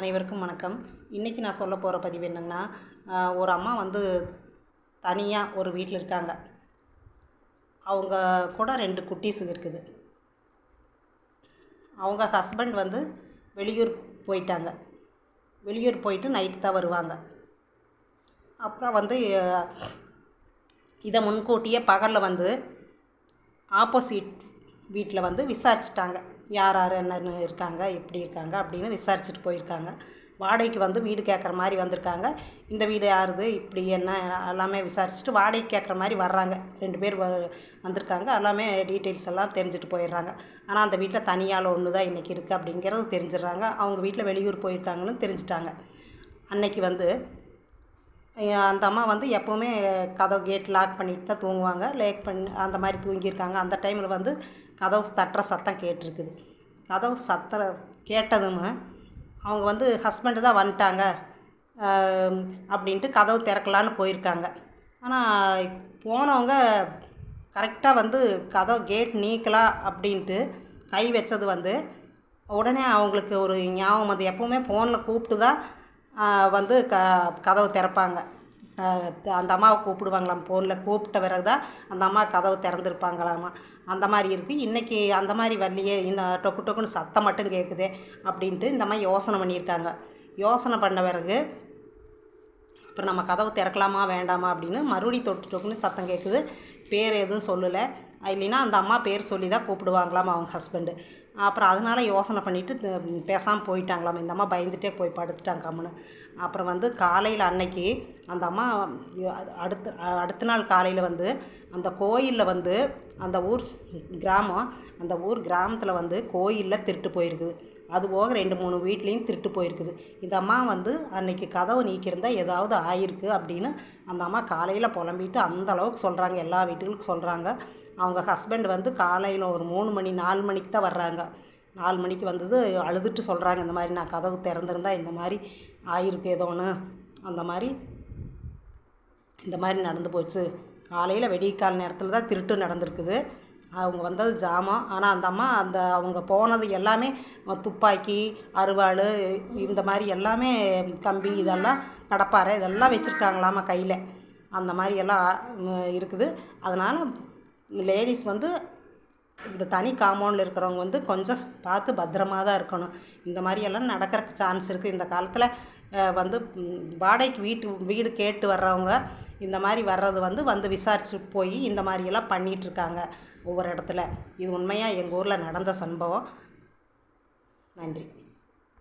அனைவருக்கும் வணக்கம். இன்றைக்கி நான் சொல்ல போகிற பதிவு என்னங்கன்னா ஒரு அம்மா வந்து தனியாக ஒரு வீட்டில் இருக்காங்க. அவங்க கூட ரெண்டு குட்டீஸ் இருக்குது. அவங்க ஹஸ்பண்ட் வந்து வெளியூர் போயிட்டாங்க. வெளியூர் போயிட்டு நைட்டு தான் வருவாங்க. அப்புறம் வந்து இதை முன்கூட்டியே பகலில் வந்து ஆப்போசிட் வீட்டில் வந்து விசாரிச்சிட்டாங்க. யார் யார் என்ன இருக்காங்க எப்படி இருக்காங்க அப்படின்னு விசாரிச்சுட்டு போயிருக்காங்க. வாடகைக்கு வந்து வீடு கேட்குற மாதிரி வந்திருக்காங்க. இந்த வீடு யாருது இப்படி என்ன எல்லாமே விசாரிச்சுட்டு வாடகைக்கு கேட்குற மாதிரி வர்றாங்க. ரெண்டு பேர் வ- வந்திருக்காங்க. எல்லாமே டீட்டெயில்ஸ் எல்லாம் தெரிஞ்சுட்டு போயிடுறாங்க. ஆனால் அந்த வீட்டில் தனியால் ஒன்று தான் இன்றைக்கி இருக்குது அப்படிங்கிறது தெரிஞ்சிடுறாங்க. அவங்க வீட்டில் வெளியூர் போயிருக்காங்கன்னு தெரிஞ்சிட்டாங்க. அன்னைக்கு வந்து அந்த அம்மா வந்து எப்போவுமே கதவு கேட் லாக் பண்ணிட்டு தான் தூங்குவாங்க. லேக் பண்ணி அந்த மாதிரி தூங்கியிருக்காங்க. அந்த டைமில் வந்து கதவு தட்டுற சத்தம் கேட்டிருக்குது. கதவு சத்துற கேட்டதும் அவங்க வந்து ஹஸ்பண்டு தான் வந்துட்டாங்க அப்படின்ட்டு கதவு திறக்கலான்னு போயிருக்காங்க. ஆனால் போனவங்க கரெக்டாக வந்து கதவு கேட் நீக்கலாம் அப்படின்ட்டு கை வச்சது வந்து உடனே அவங்களுக்கு ஒரு ஞாபகம் அது எப்போவுமே ஃபோனில் கூப்பிட்டு தான் வந்து க கதவு திறப்பாங்க. அந்த அம்மாவை கூப்பிடுவாங்களாம் ஃபோனில் கூப்பிட்ட பிறகு தான் அந்த அம்மா கதவு திறந்துருப்பாங்களாமா. அந்த மாதிரி இருக்குது இன்றைக்கி அந்த மாதிரி வரலையே இந்த டொக்கு டொக்குன்னு சத்தம் மட்டும் கேட்குதே அப்படின்ட்டு இந்த மாதிரி யோசனை பண்ணியிருக்காங்க. யோசனை பண்ண பிறகு அப்புறம் நம்ம கதவு திறக்கலாமா வேண்டாமா அப்படின்னு மறுபடி தொட்டு டொக்குன்னு சத்தம் கேட்குது பேர் எதுவும் சொல்லலை. இல்லைன்னா அந்த அம்மா பேர் சொல்லி தான் கூப்பிடுவாங்களாம் அவங்க ஹஸ்பண்டு அப்புறம் அதனால யோசனை பண்ணிவிட்டு பேசாமல் போயிட்டாங்களாம். இந்த அம்மா பயந்துட்டே போய் படுத்துட்டாங்க கம்முன்னு அப்புறம் வந்து காலையில் அன்னைக்கு அந்த அம்மா அடுத்த அடுத்த நாள் காலையில் வந்து அந்த கோயிலில் வந்து அந்த ஊர் கிராமம் அந்த ஊர் கிராமத்தில் வந்து கோயிலில் திருட்டு போயிருக்குது. அது போக ரெண்டு மூணு வீட்லேயும் திருட்டு போயிருக்குது. இந்த அம்மா வந்து அன்னைக்கு கதவை நீக்கியிருந்தா ஏதாவது ஆயிருக்கு அப்படின்னு அந்த அம்மா காலையில் புலம்பிட்டு அந்த அளவுக்கு சொல்கிறாங்க எல்லா வீட்டுகளுக்கும் சொல்கிறாங்க அவங்க ஹஸ்பண்ட் வந்து காலையில் ஒரு மூணு மணி நாலு மணிக்கு தான் வர்றாங்க. நாலு மணிக்கு வந்தது அழுதுட்டு சொல்கிறாங்க இந்த மாதிரி நான் கதவு திறந்திருந்தா இந்த மாதிரி ஆயிருக்கு ஏதோ ஒன்று அந்த மாதிரி இந்த மாதிரி நடந்து போச்சு. காலையில் வெடிக்கால் நேரத்தில் தான் திருட்டு நடந்திருக்குது. அவங்க வந்தது ஜாமான் ஆனால் அந்த அம்மா அந்த அவங்க போனது எல்லாமே துப்பாக்கி அருவாள் இந்த மாதிரி எல்லாமே கம்பி இதெல்லாம் கடப்பாரை இதெல்லாம் வச்சுருக்காங்களாமா கையில். அந்த மாதிரி எல்லாம் இருக்குது. அதனால் லேடிஸ் வந்து இந்த தனி காம்பவுண்டில் இருக்கிறவங்க வந்து கொஞ்சம் பார்த்து பத்திரமா தான் இருக்கணும். இந்த மாதிரியெல்லாம் நடக்கிற நடக்கிறதுக்கு சான்ஸ் இருக்குது இந்த காலத்தில் வந்து வாடகைக்கு வீட்டு வீடு கேட்டு வர்றவங்க இந்த மாதிரி வர்றது வந்து வந்து விசாரித்து போய் இந்த மாதிரியெல்லாம் பண்ணிகிட்ருக்காங்க ஒவ்வொரு இடத்துல. இது உண்மையாக எங்கள் ஊரில் நடந்த சம்பவம். நன்றி.